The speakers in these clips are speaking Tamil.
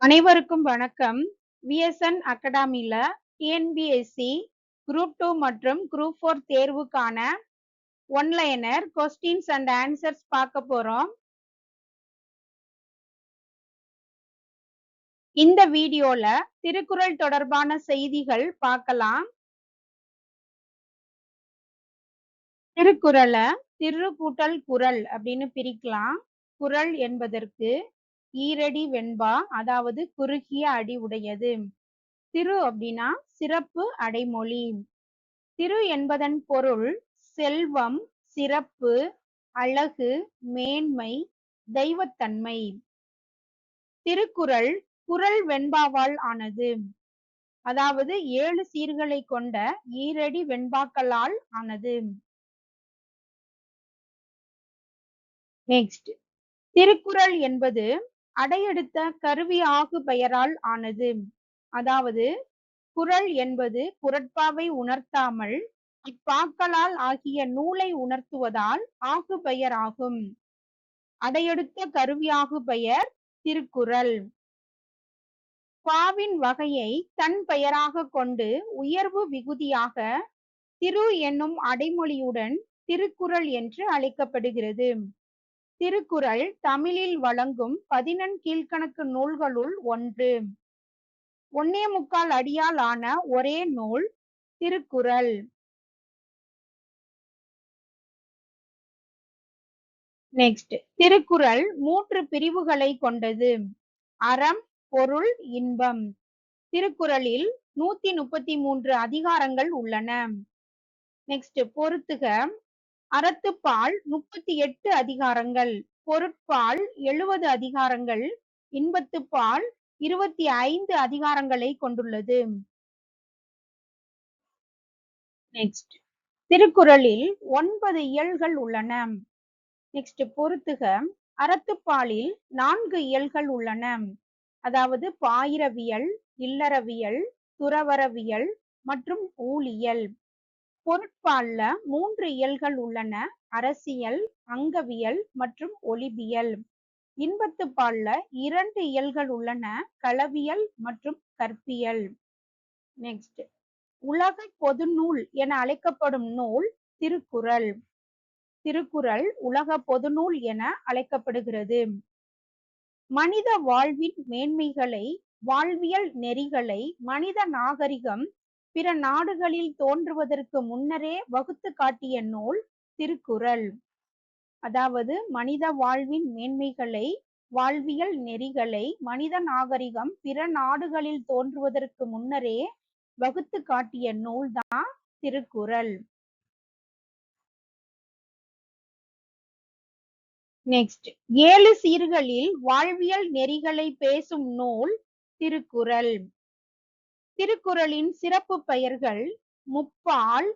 அனைவருக்கும் வணக்கம். விஎஸ்என் அகாடமியில டிஎன்பிஎஸ்சி குரூப் டூ மற்றும் குரூப் ஃபோர் தேர்வுக்கான one liner questions and answers பார்க்க போறோம். இந்த வீடியோல திருக்குறள் தொடர்பான செய்திகள் பார்க்கலாம். திருக்குறளை திருக்கூட்டல் குரல் குறள் அப்படின்னு பிரிக்கலாம். குறள் என்பதற்கு ஈரடி வெண்பா அதாவது குறுகிய அடி உடையது. திரு அப்படின்னா சிறப்பு அடைமொழி. திரு என்பதன் பொருள் செல்வம் சிறப்பு அழகு மேன்மை தெய்வத்தன்மை. திருக்குறள் குறள் வெண்பாவால் ஆனது. அதாவது ஏழு சீர்களை கொண்ட ஈரடி வெண்பாக்களால் ஆனது. நெக்ஸ்ட் திருக்குறள் என்பது அடையெடுத்த கருவி ஆகு பெயரால் ஆனது. அதாவது குறள் என்பது குரட்பாவை உணர்த்தாமல் இப்பாக்களால் ஆகிய நூலை உணர்த்துவதால் ஆகு பெயர் ஆகும். அடையெடுத்த கருவியாகு பெயர் திருக்குறள். பாவின் வகையை தன் பெயராக கொண்டு உயர்வு விகுதியாக திரு என்னும் அடைமொழியுடன் திருக்குறள் என்று அழைக்கப்படுகிறது. திருக்குறள் தமிழில் வழங்கும் பதினெண் கீழ்கணக்கு நூல்களுள் ஒன்று. ஒன்னே முக்கால் அடியால் ஆன ஒரே நூல் திருக்குறள். நெக்ஸ்ட் திருக்குறள் மூன்று பிரிவுகளை கொண்டது. அறம் பொருள் இன்பம். திருக்குறளில் நூத்தி முப்பத்தி மூன்று அதிகாரங்கள் உள்ளன. நெக்ஸ்ட் பொறுத்துக. அறத்துப்பால் முப்பத்தி எட்டு அதிகாரங்கள் பொருட்பால் எழுபது அதிகாரங்கள் இன்பத்துப்பால் இருபத்தி ஐந்து அதிகாரங்களை கொண்டுள்ளது. நெக்ஸ்ட் திருக்குறளில் ஒன்பது இயல்கள் உள்ளன. நெக்ஸ்ட் பொறுத்துக. அறத்துப்பாலில் நான்கு இயல்கள் உள்ளன. அதாவது பாயிரவியல் இல்லறவியல் துறவரவியல் மற்றும் ஊழியல். பொருட்பால்ல மூன்று இயல்கள் உள்ளன. அரசியல் அங்கவியல் மற்றும் ஒலிபியல். இன்பத்து பால்ல இரண்டு இயல்கள் உள்ளன. களவியல் மற்றும் கற்பியல். நெக்ஸ்ட் உலக பொது நூல் என அழைக்கப்படும் நூல் திருக்குறள். திருக்குறள் உலக பொது நூல் என அழைக்கப்படுகிறது. மனித வாழ்வின் மேன்மைகளை வாழ்வியல் நெறிகளை மனித நாகரிகம் பிற நாடுகளில் தோன்றுவதற்கு முன்னரே வகுத்து காட்டிய நூல் திருக்குறள். அதாவது மனித வாழ்வின் மேன்மைகளை வாழ்வியல் நெறிகளை மனித நாகரிகம் பிற நாடுகளில் தோன்றுவதற்கு முன்னரே வகுத்து காட்டிய நூல்தான் திருக்குறள். நெக்ஸ்ட் ஏழு சீர்களில் வாழ்வியல் நெறிகளை பேசும் நூல் திருக்குறள். திருக்குறளின் சிறப்பு பெயர்கள் முப்பால்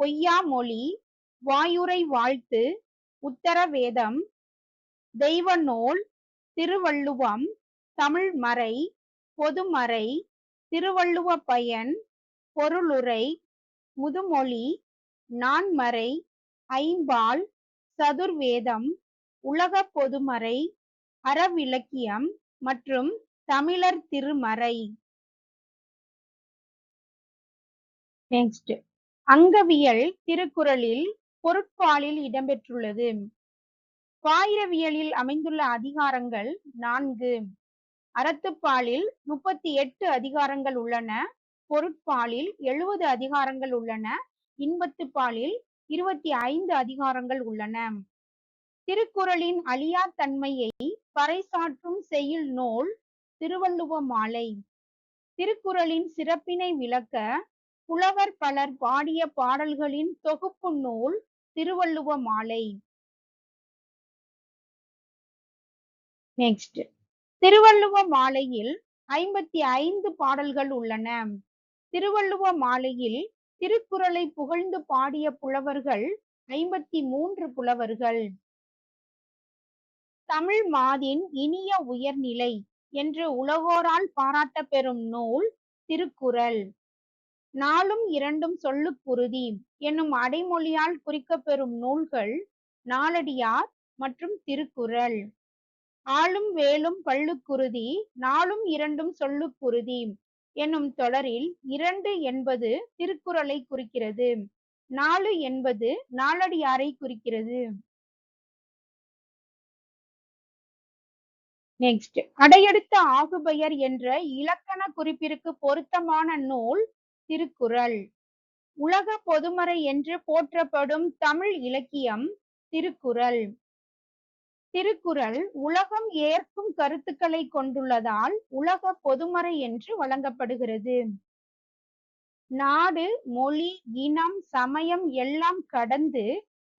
பொய்யாமொழி வாயுரை வாழ்த்து உத்தரவேதம் தெய்வ நூல் திருவள்ளுவம் தமிழ் மறை பொதுமறை திருவள்ளுவ பயன் பொருளுரை முதுமொழி நான்மறை ஐம்பால் சதுர்வேதம் உலக பொதுமறை அறவிலக்கியம் மற்றும் தமிழர் திருமறை. நெக்ஸ்ட் அங்கவியல் திருக்குறளில் பொருட்பாலில் இடம்பெற்றுள்ளது. பாயிரவியலில் அமைந்துள்ள அதிகாரங்கள் நான்கு. அறத்துப்பாலில் முப்பத்தி எட்டு அதிகாரங்கள் உள்ளன. பொருட்பாலில் எழுபது அதிகாரங்கள் உள்ளன. இன்பத்து பாலில் இருபத்தி ஐந்து அதிகாரங்கள் உள்ளன. திருக்குறளின் அழியா தன்மையை பறைசாற்றும் செய்யுள் நூல் திருவள்ளுவ மாலை. திருக்குறளின் சிறப்பினை விளக்க புலவர் பலர் பாடிய பாடல்களின் தொகுப்பு நூல் திருவள்ளுவ மாலை. நெக்ஸ்ட் திருவள்ளுவ மாலையில் ஐம்பத்தி ஐந்து பாடல்கள் உள்ளன. திருவள்ளுவ மாலையில் திருக்குறளை புகழ்ந்து பாடிய புலவர்கள் ஐம்பத்தி மூன்று புலவர்கள். தமிழ் மாதின் இனிய உயர்நிலை என்று உலகோரால் பாராட்ட பெறும் நூல் திருக்குறள். நாளும் இரண்டும் சொல்லுக்குருதி என்னும் அடைமொழியால் குறிக்கப்பெறும் நூல்கள் நாலடியார் மற்றும் திருக்குறள். ஆளும் வேலும் பள்ளுக்குருதி நாளும் இரண்டும் சொல்லுக்குருதி என்னும் தொடரில் இரண்டு என்பது திருக்குறளை குறிக்கிறது. நாலு என்பது நாளடியாரை குறிக்கிறது. நெக்ஸ்ட் அடையெடுத்த ஆகுபெயர் என்ற இலக்கண குறிப்பிற்கு பொருத்தமான நூல் திருக்குறள். உலக பொதுமறை என்று போற்றப்படும் தமிழ் இலக்கியம் திருக்குறள். திருக்குறள் உலகம் ஏற்கும் கருத்துக்களை கொண்டுள்ளதால் உலக பொதுமறை என்று வழங்கப்படுகிறது. நாடு மொழி இனம் சமயம் எல்லாம் கடந்து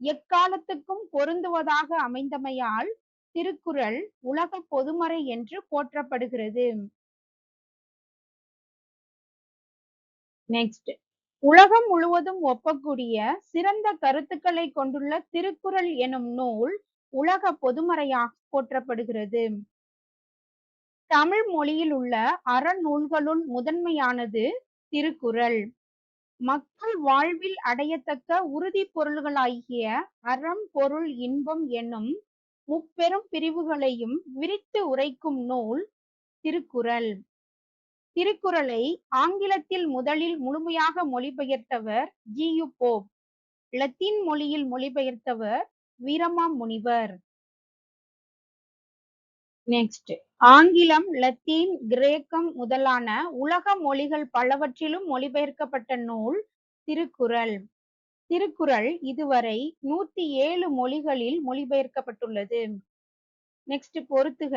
எக்காலத்துக்கும் பொருந்துவதாக அமைந்தமையால் திருக்குறள் உலக பொதுமறை என்று போற்றப்படுகிறது. நெக்ஸ்ட் உலகம் முழுவதும் ஒப்பக்கூடிய சிறந்த கருத்துக்களை கொண்டுள்ள திருக்குறள் எனும் நூல் உலக பொதுமறையாக போற்றப்படுகிறது. தமிழ் மொழியில் உள்ள அறநூல்களுள் முதன்மையானது திருக்குறள். மக்கள் வாழ்வில் அடையத்தக்க உறுதி பொருள்களாகிய அறம் பொருள் இன்பம் என்னும் முப்பெரும் பிரிவுகளையும் விரித்து உரைக்கும் நூல் திருக்குறள். திருக்குறளை ஆங்கிலத்தில் முதலில் முழுமையாக மொழிபெயர்த்தவர் ஜி யு போப். லத்தீன் மொழியில் மொழிபெயர்த்தவர் வீரமா முனிவர். நெக்ஸ்ட் ஆங்கிலம் லத்தீன் கிரேக்கம் முதலான உலக மொழிகள் பலவற்றிலும் மொழிபெயர்க்கப்பட்ட நூல் திருக்குறள். திருக்குறள் இதுவரை நூத்தி ஏழு மொழிகளில் மொழிபெயர்க்கப்பட்டுள்ளது. நெக்ஸ்ட் பொறுத்துக.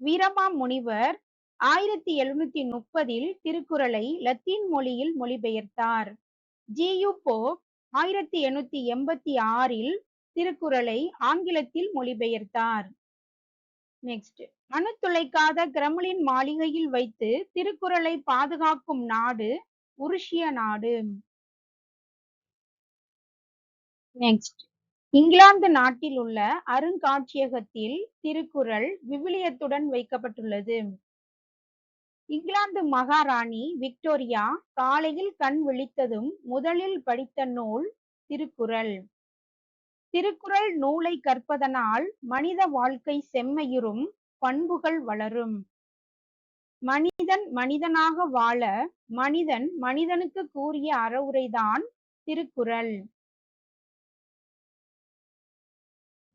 வீரமா முனிவர் ஆயிரத்தி எழுநூத்தி முப்பதில் திருக்குறளை லத்தீன் மொழியில் மொழிபெயர்த்தார். ஜி. யு. போப் ஆயிரத்தி எண்ணூத்தி எண்பத்தி ஆறில் திருக்குறளை ஆங்கிலத்தில் மொழிபெயர்த்தார். நெக்ஸ்ட் அணு துளைக்காத கிரமலின் மாளிகையில் வைத்து திருக்குறளை பாதுகாக்கும் நாடு உருஷிய நாடு. நெக்ஸ்ட் இங்கிலாந்து நாட்டில் உள்ள அருங்காட்சியகத்தில் திருக்குறள் விவிலியத்துடன் வைக்கப்பட்டுள்ளது. இங்கிலாந்து மகாராணி விக்டோரியா காலையில் கண் விழித்ததும் முதலில் படித்த நூல் திருக்குறள். திருக்குறள் நூலை கற்பதனால் மனித வாழ்க்கை செம்மையுறும் பண்புகள் வளரும். மனிதன் மனிதனாக வாழ மனிதன் மனிதனுக்கு கூறிய அறவுரைதான் திருக்குறள்.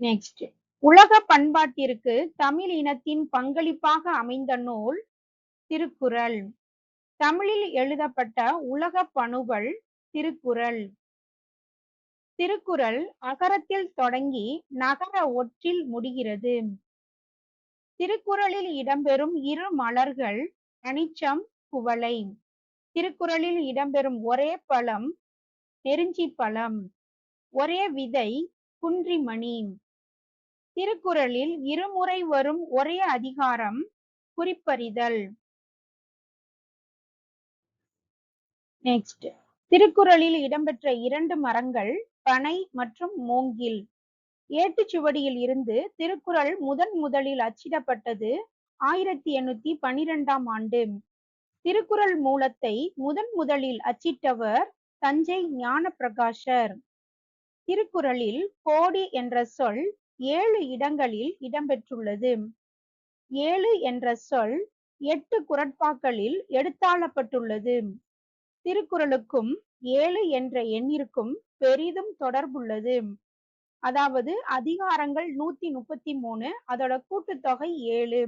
நெக்ஸ்ட் உலக பண்பாட்டிற்கு தமிழ் இனத்தின் பங்களிப்பாக அமைந்த நூல் திருக்குறள். தமிழில் எழுதப்பட்ட உலக பணுவல் திருக்குறள். திருக்குறள் அகரத்தில் தொடங்கி நகர ஒற்றில் முடிகிறது. திருக்குறளில் இடம்பெறும் இரு மலர்கள் அனிச்சம் குவளை. திருக்குறளில் இடம்பெறும் ஒரே பழம் நெருஞ்சி பழம். ஒரே விதை குன்றிமணி. திருக்குறளில் இருமுறை வரும் ஒரே அதிகாரம் குறிப்பறிதல். நெக்ஸ்ட் திருக்குறளில் இடம்பெற்ற இரண்டு மரங்கள் பனை மற்றும் மூங்கில். ஏட்டுச்சுவடியில் இருந்து திருக்குறள் முதன் முதலில் அச்சிடப்பட்டது ஆயிரத்தி எண்ணூத்தி பனிரெண்டாம் ஆண்டு. திருக்குறள் மூலத்தை முதன் முதலில் அச்சிட்டவர் தஞ்சை ஞான பிரகாஷர் திருக்குறளில் கோடி என்ற சொல் ஏழு இடங்களில் இடம்பெற்றுள்ளது. ஏழு என்ற சொல் எட்டு குரட்பாக்களில் எடுத்தாளப்பட்டுள்ளது. திருக்குறளுக்கும் ஏழு என்ற எண்ணிற்கும் பெரிதும் தொடர்புள்ளது. அதாவது அதிகாரங்கள் நூத்தி முப்பத்தி மூணு அதோட கூட்டுத்தொகை ஏழு.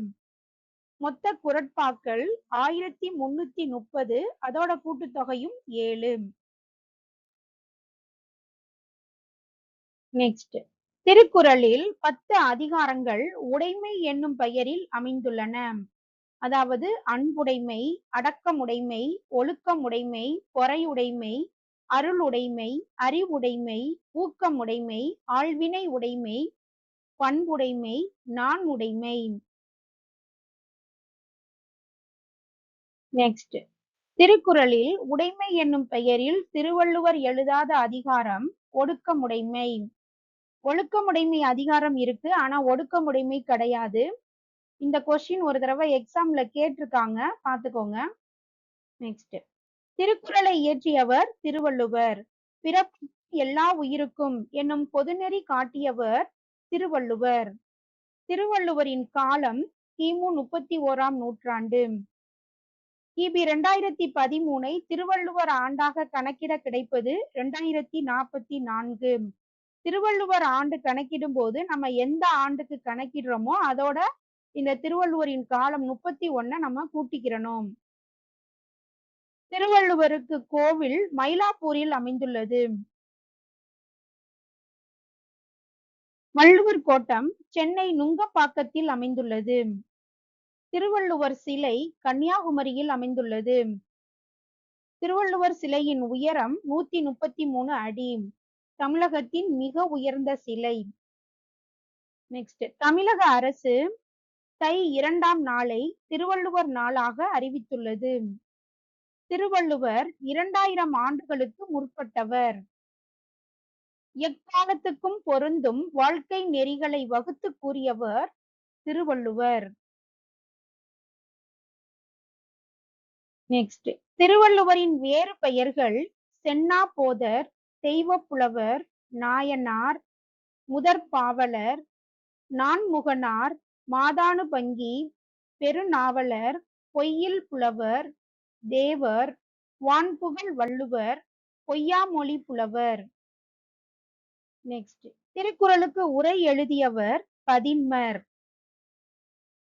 மொத்த குரட்பாக்கள் ஆயிரத்தி முன்னூத்தி முப்பது அதோட கூட்டுத்தொகையும் ஏழு. நெக்ஸ்ட் திருக்குறளில் பத்து அதிகாரங்கள் உடைமை என்னும் பெயரில் அமைந்துள்ளன. அதாவது அன்புடைமை அடக்கமுடைமை ஒழுக்கமுடைமை பொறையுடைமை அருளுடைமை அறிவுடைமை ஊக்கமுடைமை ஆழ்வினை உடைமை பண்புடைமை நான் உடைமை நெக்ஸ்ட் திருக்குறளில் உடைமை என்னும் பெயரில் திருவள்ளுவர் எழுதாத அதிகாரம் ஒடுக்கமுடைமை. ஒழுக்கமுடைமை அதிகாரம் இருக்கு ஆனா ஒடுக்கமுடைமை கிடையாது. இந்த கொஸ்டின் ஒரு தடவை எக்ஸாம்ல கேட்டிருக்காங்க. பாத்துக்கோங்க நெக்ஸ்ட் திருக்குறளை இயற்றியவர் திருவள்ளுவர். பிறப்பு எல்லா உயிருக்கும் என்னும் பொதுநெறி காட்டியவர் திருவள்ளுவர். திருவள்ளுவரின் காலம் கிமு முப்பத்தி ஓராம் நூற்றாண்டு. கிபி இரண்டாயிரத்தி பதிமூனை திருவள்ளுவர் ஆண்டாக கணக்கிட கிடைப்பது இரண்டாயிரத்தி நாற்பத்தி நான்கு. திருவள்ளுவர் ஆண்டு கணக்கிடும் போது நம்ம எந்த ஆண்டுக்கு கணக்கிடுறோமோ அதோட இந்த திருவள்ளுவரின் காலம் முப்பத்தி ஒன்ன நம்ம கூட்டிக்கிறணும். திருவள்ளுவருக்கு கோவில் மயிலாப்பூரில் அமைந்துள்ளது. வள்ளுவர் கோட்டம் சென்னை நுங்கப்பாக்கத்தில் அமைந்துள்ளது. திருவள்ளுவர் சிலை கன்னியாகுமரியில் அமைந்துள்ளது. திருவள்ளுவர் சிலையின் உயரம் நூத்தி முப்பத்தி மூணு அடி. தமிழகத்தின் மிக உயர்ந்த சிலை. நெக்ஸ்ட் தமிழக அரசு தை இரண்டாம் நாளை திருவள்ளுவர் நாளாக அறிவித்துள்ளது. திருவள்ளுவர் இரண்டாயிரம் ஆண்டுகளுக்கு முற்பட்டவர். எக்காலத்துக்கும் பொருந்தும் வாழ்க்கை நெறிகளை வகுத்து கூறியவர் திருவள்ளுவர். நெக்ஸ்ட் திருவள்ளுவரின் வேறு பெயர்கள் சென்னா போதர் தெய்வப்புலவர் நாயனார் முதற்பாவலர் நான்முகனார் மாதானுபங்கி பெருநாவலர் பொய்யில் புலவர் தேவர் வான்புகழ் வள்ளுவர் பொய்யாமொழி புலவர். நெக்ஸ்ட் திருக்குறளுக்கு உரை எழுதியவர் பதின்மர்.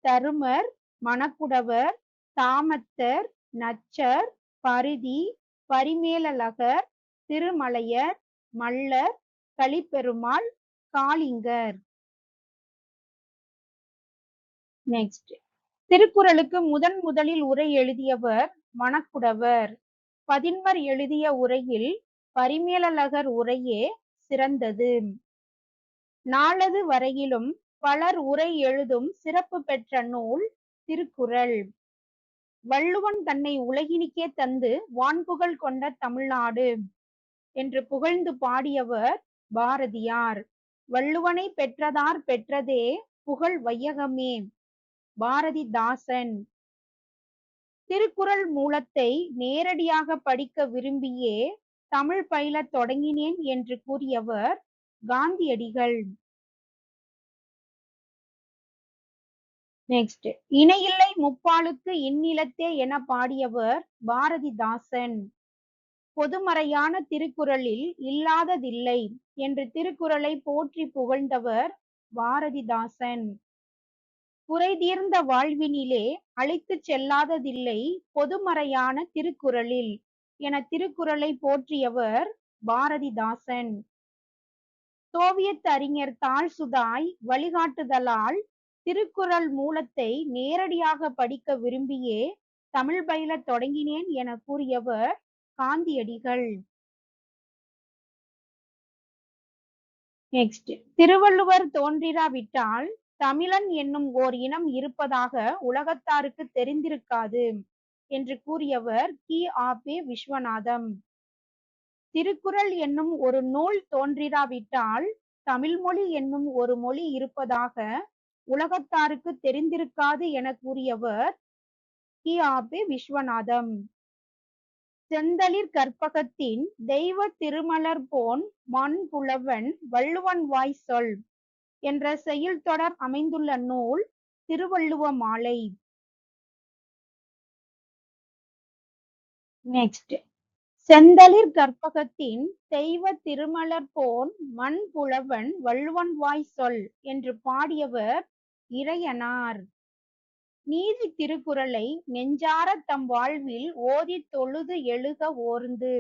தருமர் மணக்குடவர் தாமத்தர் நச்சர் பரிதி பரிமேலழகர் திருமலையர் மல்லர் கலிப்பெருமாள் காளிங்கர். நெக்ஸ்ட் திருக்குறளுக்கு முதன் முதலில் உரை எழுதியவர் மணக்குடவர். பதின்மர் எழுதிய உரையில் பரிமேலழகர் உரையே சிறந்தது. நாளது வரையிலும் பலர் உரை எழுதும் சிறப்பு பெற்ற நூல் திருக்குறள். வள்ளுவன் தன்னை உலகினிக்கே தந்து வான்புகழ் கொண்ட தமிழ்நாடு என்று புகழ்ந்து பாடியவர் பாரதியார். வள்ளுவனை பெற்றதார் பெற்றதே புகழ் வையகமே. பாரதிதாசன் திருக்குறள் மூலத்தை நேரடியாக படிக்க விரும்பியே தமிழ் பயிலத் தொடங்கினேன் என்று கூறியவர் காந்தியடிகள். நெக்ஸ்ட் இணையில்லை முப்பாலுக்கு இந்நிலத்தே என பாடியவர் பாரதிதாசன். பொதுமறையான திருக்குறளில் இல்லாததில்லை என்று திருக்குறளை போற்றி புகழ்ந்தவர் பாரதிதாசன். குறைதீர்ந்த வாழ்வினிலே அழைத்துச் செல்லாததில்லை பொதுமறையான திருக்குறளில். என திருக்குறளை போற்றியவர் பாரதிதாசன். சோவியத் அறிஞர் தாழ்சுதாய் வழிகாட்டுதலால் திருக்குறள் மூலத்தை நேரடியாக படிக்க விரும்பியே தமிழ் பயிலத் தொடங்கினேன் என கூறியவர் காந்தியடிகள். நெக்ஸ்ட் திருவள்ளுவர் தோன்றிராவிட்டால் தமிழன் என்னும் ஓர் இனம் இருப்பதாக உலகத்தாருக்கு தெரிந்திருக்காது என்று கூறியவர் கி. ஆபே விஸ்வநாதம். திருக்குறள் என்னும் ஒரு நூல் தோன்றிராவிட்டால் தமிழ் மொழி என்னும் ஒரு மொழி இருப்பதாக உலகத்தாருக்கு தெரிந்திருக்காது என கூறியவர் கி. ஆபே விஸ்வநாதம். செந்தளிர் கற்பகத்தின் தெய்வ திருமலர் போன் மண் புலவன் வள்ளுவன் வாய் சொல் என்ற செயல் தொடர் அமைந்துள்ள நூல் திருவள்ளுவ மாலை. நெக்ஸ்ட் செந்தளிர் கற்பகத்தின் தெய்வ திருமலர் போன் மண் புலவன் வள்ளுவன் வாய் சொல் என்று பாடியவர் இறையனார். நீதி திருக்குறளை நெஞ்சார தம் வாழ்வில் ஓதி தொழுது எழுக ஓர்ந்து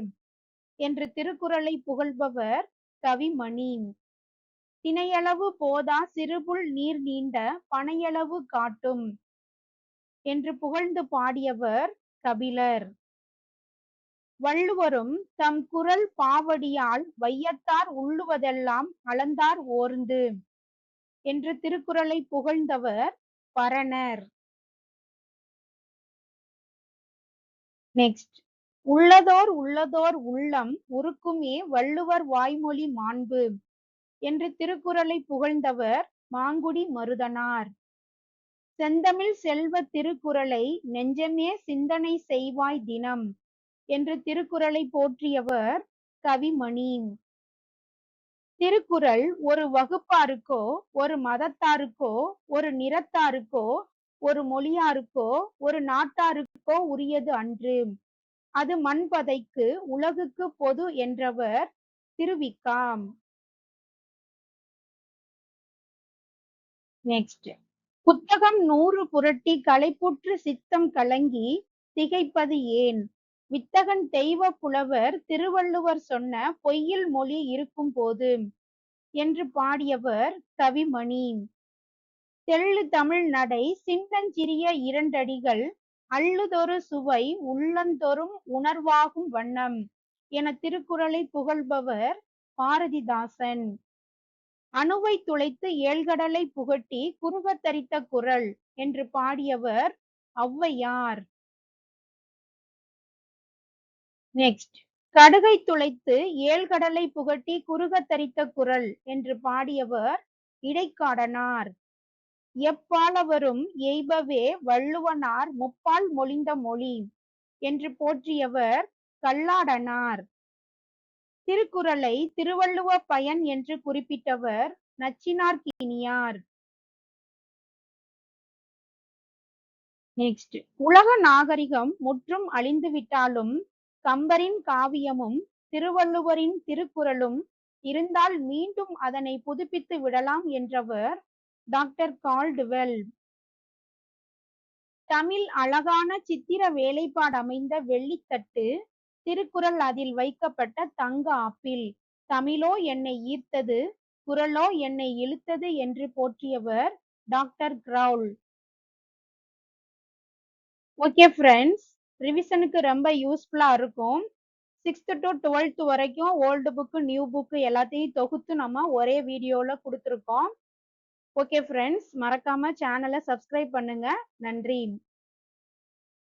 என்று திருக்குறளை புகழ்பவர் கவிமணி. தினையளவு போதா சிறுபுல் நீர் நீண்ட பனையளவு காட்டும் என்று புகழ்ந்து பாடியவர் கபிலர். வள்ளுவரும் தம் குரல் பாவடியால் வையத்தார் உள்ளுவதெல்லாம் அளந்தார் ஓர்ந்து என்று திருக்குறளை புகழ்ந்தவர் பரணர். நெக்ஸ்ட் உள்ளதோர் உள்ளதோர் உள்ளம் உருக்குமே வள்ளுவர் வாய்மொழி மாண்பு. என்று திருக்குறளை புகழ்ந்தவர் மாங்குடி மருதனார். செந்தமிழ் செல்வ திருக்குறளை நெஞ்சமே சிந்தனை செய்வாய் தினம் என்று திருக்குறளை போற்றியவர் கவிமணி திருக்குறள் ஒரு வகுப்பாருக்கோ ஒரு மதத்தாருக்கோ ஒரு நிறத்தாருக்கோ ஒரு மொழியாருக்கோ ஒரு நாட்டாருக்கோ உரியது அன்று. அது மண்பதைக்கு உலகுக்கு பொது என்றவர் திருவிக்காம் நெக்ஸ்ட் புத்தகம் நூறு புரட்டி களைப்புற்று சித்தம் கலங்கி திகைப்பது ஏன்? வித்தகன் தெய்வ புலவர் திருவள்ளுவர் சொன்ன பொய்யில் மொழி இருக்கும் போது என்று பாடியவர் கவிமணி. தெள்ளு தமிழ் நடை சின்னஞ்சிறிய இரண்டடிகள் அள்ளுதொரு சுவை உள்ளந்தொரும் உணர்வாகும் வண்ணம் என திருக்குறளை புகழ்பவர் பாரதிதாசன். அணுவை துளைத்து ஏழ்கடலை புகட்டி குறுகத் தரித்த குரல் என்று பாடியவர் ஔவையார். நெக்ஸ்ட் கடுகை துளைத்து ஏழ்கடலை புகட்டி குருகத்தரித்த குரல் என்று பாடியவர் இடைக்காடனார். எப்பாலவரும் எய்பவே வள்ளுவனார் முப்பால் மொழிந்த மொழி என்று போற்றியவர் கல்லாடனார். திருக்குறளை திருவள்ளுவ பயன் என்று குறிப்பிட்டவர் நச்சினார்கினியார் நெக்ஸ்ட் உலக நாகரிகம் முற்றும் அழிந்துவிட்டாலும் கம்பரின் காவியமும் திருவள்ளுவரின் திருக்குறளும் இருந்தால் மீண்டும் அதனை புதுப்பித்து விடலாம் என்றவர் டாக்டர் கால்டுவெல். தமிழ் அழகான சித்திர வேலைப்பாடு அமைந்த வெள்ளித்தட்டு திருக்குறள் அதில் வைக்கப்பட்ட தங்க ஆப்பிள். தமிழோ என்னை ஈர்த்தது குரலோ என்னை இழுத்தது என்று போற்றியவர் டாக்டர் கிரவுல். ஓகே ஃப்ரெண்ட்ஸ் ரிவிஷனுக்கு ரொம்ப யூஸ்ஃபுல்லா இருக்கும். சிக்ஸ்த் டு டுவெல்த் வரைக்கும் ஓல்டு புக்கு நியூ புக்கு எல்லாத்தையும் தொகுத்து நம்ம ஒரே வீடியோல கொடுத்துருக்கோம். ஓகே ஃப்ரெண்ட்ஸ் மறக்காம சேனலை சப்ஸ்கிரைப் பண்ணுங்க. நன்றி.